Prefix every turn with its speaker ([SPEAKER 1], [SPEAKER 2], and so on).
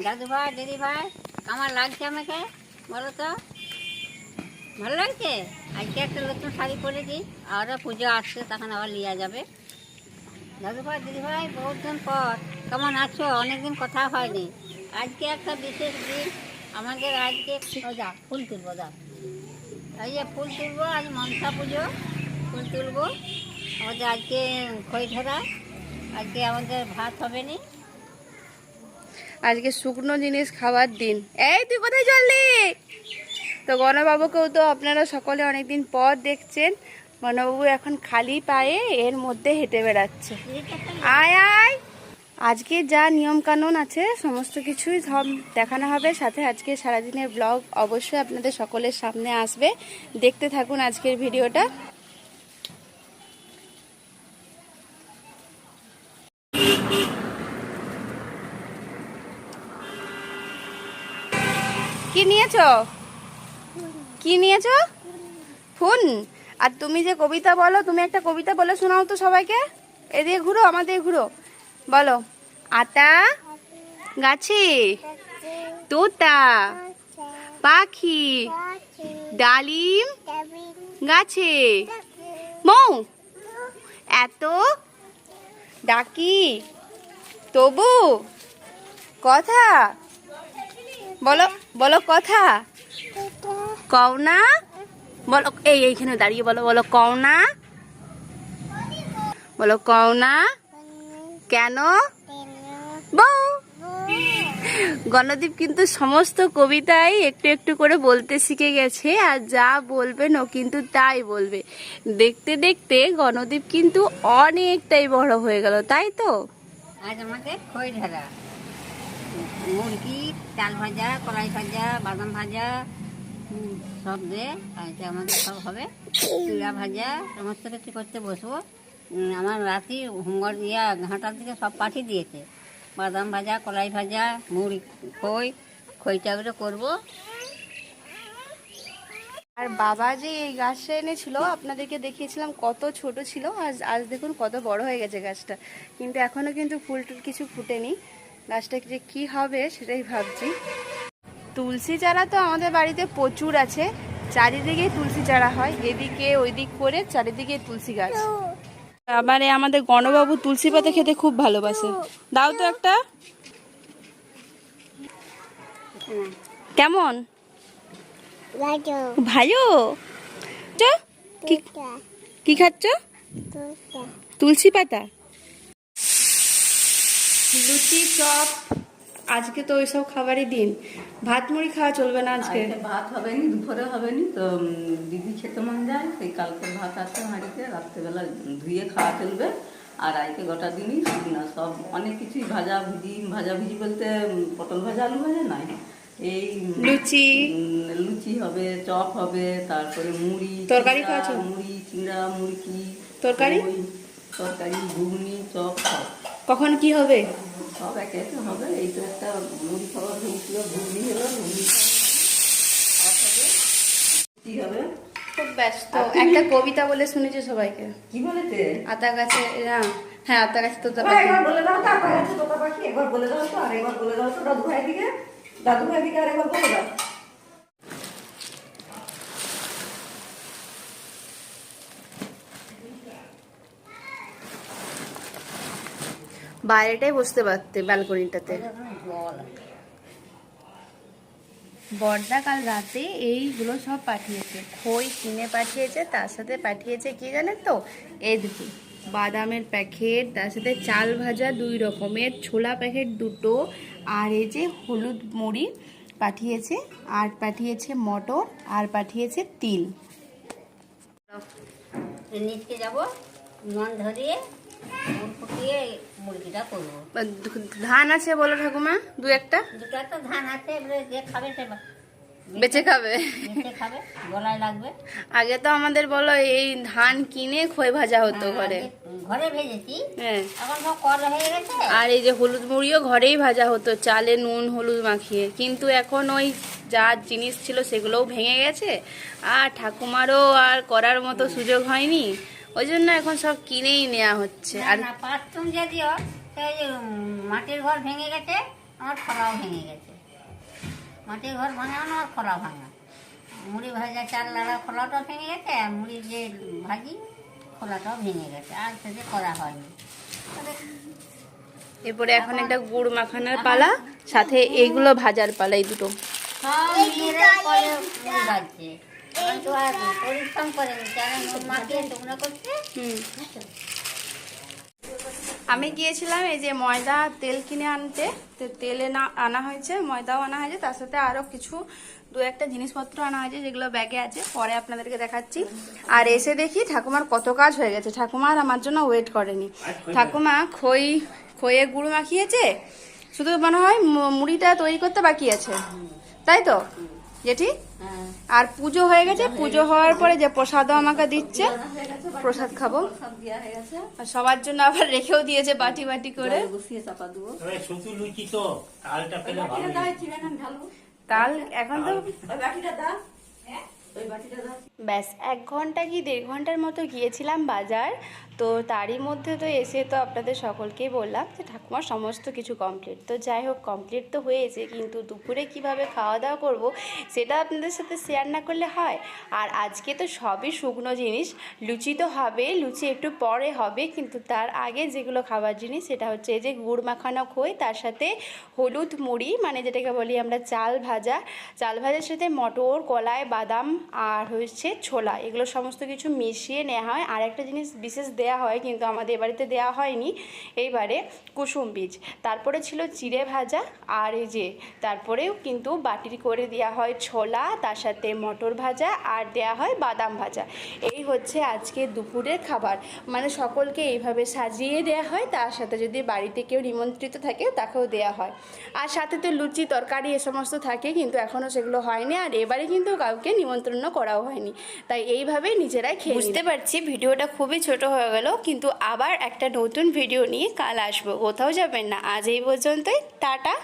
[SPEAKER 1] দাদু ভাই, দিদি ভাই, কেমন লাগছে আমাকে? বলো তো। ভালো লাগছে? আজকে একটা নতুন শাড়ি পরেছি আরও পুজো আসছে, তখন আবার লিয়া যাবে। দাদু ভাই, দিদি ভাই, বহুত দিন পর। কেমন আছো? অনেকদিন কথা হয়নি। আজকে একটা বিশেষ দিন। আমাদের আজকে যা, ফুল তুলবো দা এই যে ফুল তুলবো, আজ মনসা পুজো, ফুল তুলবো। আমাদের আজকে খই ধরা। আজকে আমাদের ভাত হবে নি।
[SPEAKER 2] আজকে শুকনো জিনিস খাওয়ার দিন। এই, তুই কোথায় চললি? তো গণবাবুকেও তো আপনারা সকলে অনেকদিন পর দেখছেন। গণবাবু এখন খালি পায়ে এর মধ্যে হেঁটে বেড়াচ্ছে। আয় আয়। আজকে যা নিয়ম কানুন আছে, সমস্ত কিছুই সব দেখানো হবে। সাথে আজকে সারাদিনের ব্লগ অবশ্যই আপনাদের সকলের সামনে আসবে। দেখতে থাকুন আজকের ভিডিওটা। কি নিয়েছো? কি নিয়েছো? ফোন। আর তুমি যে কবিতা বলো, তুমি একটা কবিতা বলে শোনাও তো সবাইকে। এদিকে ঘুরো আমাদের ঘুরো। বলো। আতা, গাছে, তোতা, পাখি, ডালিম, গাছে, মৌ। এত ডাকি। তবু কথা বলো বলো কথা। কও না। বলো, এই, এইখানে দাঁড়িয়ে বলো বলো কও না। বলো কও না। কেন? বউ। গণদীপ কিন্তু সমস্ত কবিতাই একটু একটু করে বলতে শিখে গেছে, আর যা বলবেন ও কিন্তু তাই বলবে। দেখতে দেখতে গণদীপ কিন্তু অনেকটাই বড় হয়ে গেল, তাই তো?
[SPEAKER 1] আজ আমাদের খই ঢালা। মুরগি চাল ভাজা, কলাই ভাজা, বাদাম ভাজা সব দিয়ে আমাদের সব হবে। চুড়া ভাজা, সমস্ত কিছু করতে বসবো। আমার রাতি হোমওয়ার্ক ইয়া ঘাটার দিকে সব পাঠিয়ে দিয়েছে। বাদাম ভাজা, কলাই ভাজা মুড়ি খই খইটাগুলো করব।
[SPEAKER 2] আর বাবা যে এই গাছটা এনেছিল, আপনাদেরকে দেখিয়েছিলাম কত ছোট ছিল আজ আজ দেখুন কত বড় হয়ে গেছে গাছটা। কিন্তু এখনও কিন্তু ফুল টুল কিছু ফুটেনি। গাছটা যে কি হবে সেটাই ভাবছি। তুলসী চারা তো আমাদের বাড়িতে প্রচুর আছে। চারিদিকে তুলসী চারা হয় এদিকে ওইদিক করে চারিদিকে তুলসী গাছ। আবার আমাদের গণবাবু তুলসী পাতা খেতে খুব ভালোবাসে। দাও তো একটা। কেমন? ভালো। চ, কি কি খাচ্ছ? তুলসী পাতা। লুচি চপ আজকে তো ওইসব খাবারই দিন। ভাত মুড়ি খাওয়া চলবে না আজকে?
[SPEAKER 3] ভাত হবে নি দুপুরে হবে নি তো দিদি খেতে মন যায় সেই কালকে ভাত আছে হাঁড়িতে রাত্রেবেলা ধুয়ে খাওয়া চলবে। আর আজকে গোটা দিনই না সব অনেক কিছুই ভাজা ভুজি ভাজা ভুজি বলতে পটল ভাজা আলু ভাজা নয়। এই
[SPEAKER 2] লুচি।
[SPEAKER 3] লুচি হবে চপ হবে তারপরে মুড়ি
[SPEAKER 2] তরকারি খাওয়া?
[SPEAKER 3] মুড়ি চিংড়া মুড়কি
[SPEAKER 2] তরকারি?
[SPEAKER 3] তরকারি ঘুগনি চপ সব।
[SPEAKER 2] কখন কি হবে?
[SPEAKER 3] সব একে একে হবে এই তো একটা মুড়ি খাওয়া হয়েছিল ঘুগনি হলো ঘুগনি কি হবে?
[SPEAKER 2] খুব ব্যস্ত। একটা কবিতা বলে শুনেছি সবাইকে।
[SPEAKER 3] কি বলেছে?
[SPEAKER 2] আতা গাছে না হ্যাঁ আতা গাছে তো
[SPEAKER 3] ও, একবার বলে দাও তো আপনার কাছে তোতা পাখি একবার বলে দাও তো আর একবার বলে দাও তো দাদু ভাই দিকে দাদু ভাই দিকে আর একবার বলে দাও।
[SPEAKER 2] বাইরেটাই বসতে পারতে ব্যালকনিটাতে। বর্দা কাল রাতে এইগুলো সব পাঠিয়েছে। খই কিনে পাঠিয়েছে তার সাথে পাঠিয়েছে কি জানেন তো? এই দেখুন বাদামের প্যাকেট তার সাথে চাল ভাজা দুই রকমের ছোলা প্যাকেট দুটো আর এই যে হলুদ মুড়ি পাঠিয়েছে আর পাঠিয়েছে মটর আর পাঠিয়েছে তিল।
[SPEAKER 1] নিচকে যাব মন ধরিয়ে মুরগিটা করব
[SPEAKER 2] ধান আছে বলো ঠাকুমা দু একটা?
[SPEAKER 1] দুটো তো ধান আছে এবারে যে খাবে সে
[SPEAKER 2] বেঁচে খাবে।
[SPEAKER 1] খাবে গলায় লাগবে
[SPEAKER 2] আগে তো আমাদের বলো এই ধান কিনে খই ভাজা হতো ঘরে।
[SPEAKER 1] ঘরে ভেজেছি।
[SPEAKER 2] হ্যাঁ।
[SPEAKER 1] এখন সব কর হয়ে গেছে।
[SPEAKER 2] আর এই যে হলুদ মুড়িও ঘরেই ভাজা হতো চালে নুন হলুদ মাখিয়ে। কিন্তু এখন ওই যা জিনিস ছিল সেগুলোও ভেঙে গেছে। আর ঠাকুমারও আর করার মতো সুযোগ হয়নি। ওই জন্য এখন সব কিনেই নেওয়া হচ্ছে। আর
[SPEAKER 1] যদিও সেই মাটির ঘর ভেঙে গেছে আমার খোলাও ভেঙে গেছে। মাটির ঘর ভাঙানো আর খোলা ভাঙা মুড়ি ভাজা চাল লাড়া খোলাটাও ভেঙে গেছে আর মুড়ি যে ভাজি খোলাটাও ভেঙে গেছে। আর সেটা করা হয়নি।
[SPEAKER 2] এরপরে এখন একটা গুড় মাখানোর পালা সাথে এইগুলো ভাজার পালা এই দুটো।
[SPEAKER 1] সব ভাজছে।
[SPEAKER 2] আমি গিয়েছিলাম এই যে ময়দা তেল কিনে আনতে। তো তেলে না আনা হয়েছে, ময়দাও আনা হয়েছে। তার সাথে আরও কিছু, দু একটা জিনিসপত্র আনা হয়েছে যেগুলো ব্যাগে আছে। পরে আপনাদেরকে দেখাচ্ছি। আর এসে দেখি ঠাকুমার কত কাজ হয়ে গেছে। ঠাকুমার আমার জন্য ওয়েট করেনি। ঠাকুমা খই, খইয়ে গুঁড়ো মাখিয়েছে। শুধু মনে হয় মুড়িটা তৈরি করতে বাকি আছে। তাই তো? জেঠি? আর পুজো হয়ে গেছে পুজো হওয়ার পরে যে প্রসাদও আমাকে দিচ্ছে প্রসাদ খাব।
[SPEAKER 3] হয়ে
[SPEAKER 2] আর সবার জন্য আবার রেখেও দিয়েছে বাটি বাটি করে। তাল এখন তো
[SPEAKER 3] দাও।
[SPEAKER 2] ব্যাস এক ঘণ্টা কি দেড় ঘণ্টার মতো গিয়েছিলাম বাজার। তো তারই মধ্যে তো এসে তো আপনাদের সকলকেই বললাম যে ঠাকুমার সমস্ত কিছু কমপ্লিট তো যাই হোক কমপ্লিট তো হয়েছে, কিন্তু দুপুরে কীভাবে খাওয়া দাওয়া করব সেটা আপনাদের সাথে শেয়ার না করলে হয়। আর আজকে তো সবই শুকনো জিনিস, লুচি তো হবে, লুচি একটু পরে হবে, কিন্তু তার আগে যেগুলো খাবার জিনিস সেটা হচ্ছে এই যে গুড় মাখানো খই, তার সাথে হলুদ মুড়ি মানে যেটাকে বলি আমরা চাল ভাজা। চাল ভাজার সাথে মটর, কলাই, বাদাম আর হচ্ছে ছোলা, এগুলো সমস্ত কিছু মিশিয়ে নেওয়া হয়। আর একটা জিনিস বিশেষ দেয়া হয় কিন্তু আমাদের বাড়িতে দেওয়া হয়নি। এইবারে কুসুম বীজ। তারপরে ছিল চিড়ে ভাজা আর এই যে তারপরেও কিন্তু বাটির করে দেওয়া হয় ছোলা, তার সাথে মটর ভাজা আর দেওয়া হয় বাদাম ভাজা। এই হচ্ছে আজকে দুপুরের খাবার। মানে সকলকে এইভাবে সাজিয়ে দেওয়া হয়, তার সাথে যদি বাড়িতে কেউ নিমন্ত্রিত থাকে তাকেও দেওয়া হয়। আর সাথে তো লুচি, তরকারি এ সমস্ত থাকে কিন্তু এখনও সেগুলো হয়নি আর এবারে কিন্তু কাউকে নিমন্ত্রণ করাও হয়নি। তাই এইভাবেই নিজেরাই খেয়ে বুঝতে পারছি, ভিডিওটা খুবই ছোট হয়ে গেল কিন্তু আবার একটা নতুন ভিডিও নিয়ে কাল আসব। কোথাও যাবেন না। আজ এই পর্যন্তই। টাটা।